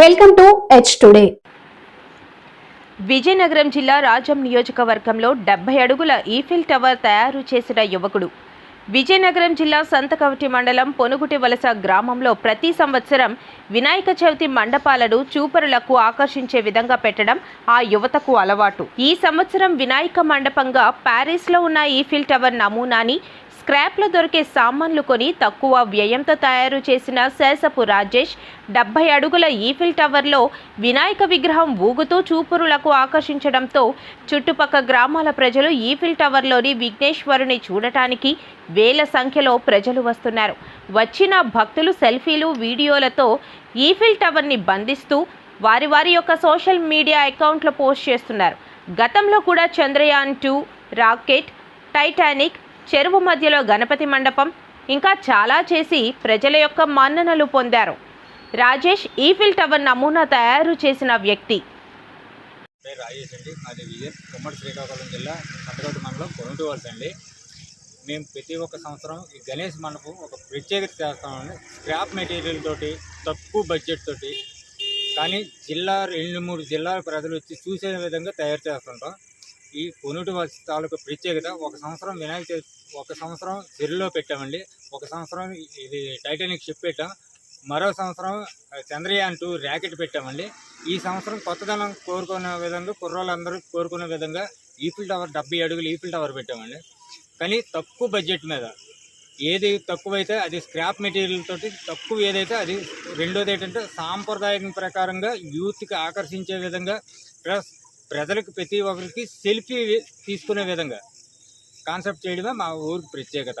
Welcome to H today Vizianagaram జిల్లా రాజం నియోజకవర్గంలో డెబ్బై అడుగుల ఈఫిల్ టవర్ తయారు చేసిన యువకుడు. విజయనగరం జిల్లా సంతకవటి మండలం పొనుగుటి వలస గ్రామంలో ప్రతి సంవత్సరం వినాయక చవితి మండపాలను చూపరులకు ఆకర్షించే విధంగా పెట్టడం ఆ యువతకు అలవాటు. ఈ సంవత్సరం వినాయక మండపంగా ప్యారిస్లో ఉన్న ఈఫిల్ టవర్ నమూనాని స్క్రాప్లో దొరికే సామాన్లు కొని తక్కువ వ్యయంతో తయారు చేసిన శేషపు రాజేష్ డెబ్బై అడుగుల ఈఫిల్ టవర్లో వినాయక విగ్రహం ఊగుతూ చూపురులకు ఆకర్షించడంతో చుట్టుపక్క గ్రామాల ప్రజలు ఈఫిల్ టవర్లోని విఘ్నేశ్వరుని చూడటానికి వేల సంఖ్యలో ప్రజలు వస్తున్నారు. వచ్చిన భక్తులు సెల్ఫీలు వీడియోలతో ఈఫిల్ టవర్ని బంధిస్తూ వారి వారి యొక్క సోషల్ మీడియా అకౌంట్లో పోస్ట్ చేస్తున్నారు. గతంలో కూడా చంద్రయాన్ టూ రాకెట్ టైటానిక్ చెరువు మధ్యలో గణపతి మండపం ఇంకా చాలా చేసి ప్రజల యొక్క మన్ననలు పొందారు. రాజేష్ ఈఫిల్ టవర్ నమూనా తయారు చేసిన వ్యక్తి. పేరు రాజేష్ అండి. మాది విజయ్ ఉమ్మడి శ్రీకాకుళం జిల్లా సంతగట్టు మండలం కొనుటి అండి. మేము ప్రతి ఒక్క సంవత్సరం ఈ గణేష్ మండపం ఒక ప్రత్యేకత చేస్తామండి స్క్రాప్ మెటీరియల్ తోటి తక్కువ బడ్జెట్ తోటి కానీ జిల్లా రెండు మూడు జిల్లాల ప్రజలు వచ్చి చూసే విధంగా తయారు చేస్తుంటాం. ఈ కొనుటి వలస తాలూకు ప్రత్యేకత ఒక సంవత్సరం వినాయక చవితి ఒక సంవత్సరం చెరువులో పెట్టామండి. ఒక సంవత్సరం ఇది టైటానిక్ షిప్ పెట్టాం. మరో సంవత్సరం చంద్రయాన్ టూ ర్యాకెట్ పెట్టామండి. ఈ సంవత్సరం కొత్తదనం కోరుకునే విధంగా కుర్రోళ్ళందరూ కోరుకునే విధంగా ఈఫిల్ టవర్ డెబ్బై అడుగులు ఈఫిల్ టవర్ పెట్టామండి. కానీ తక్కువ బడ్జెట్ మీద ఏది తక్కువైతే అది స్క్రాప్ మెటీరియల్ తోటి తక్కువ ఏదైతే అది రెండోది ఏంటంటే సాంప్రదాయం ప్రకారంగా యూత్కి ఆకర్షించే విధంగా ప్లస్ ప్రజలకు ప్రతి ఒక్కరికి సెల్ఫీ తీసుకునే విధంగా కాన్సెప్ట్ చేయడమే మా ఊరికి ప్రత్యేకత.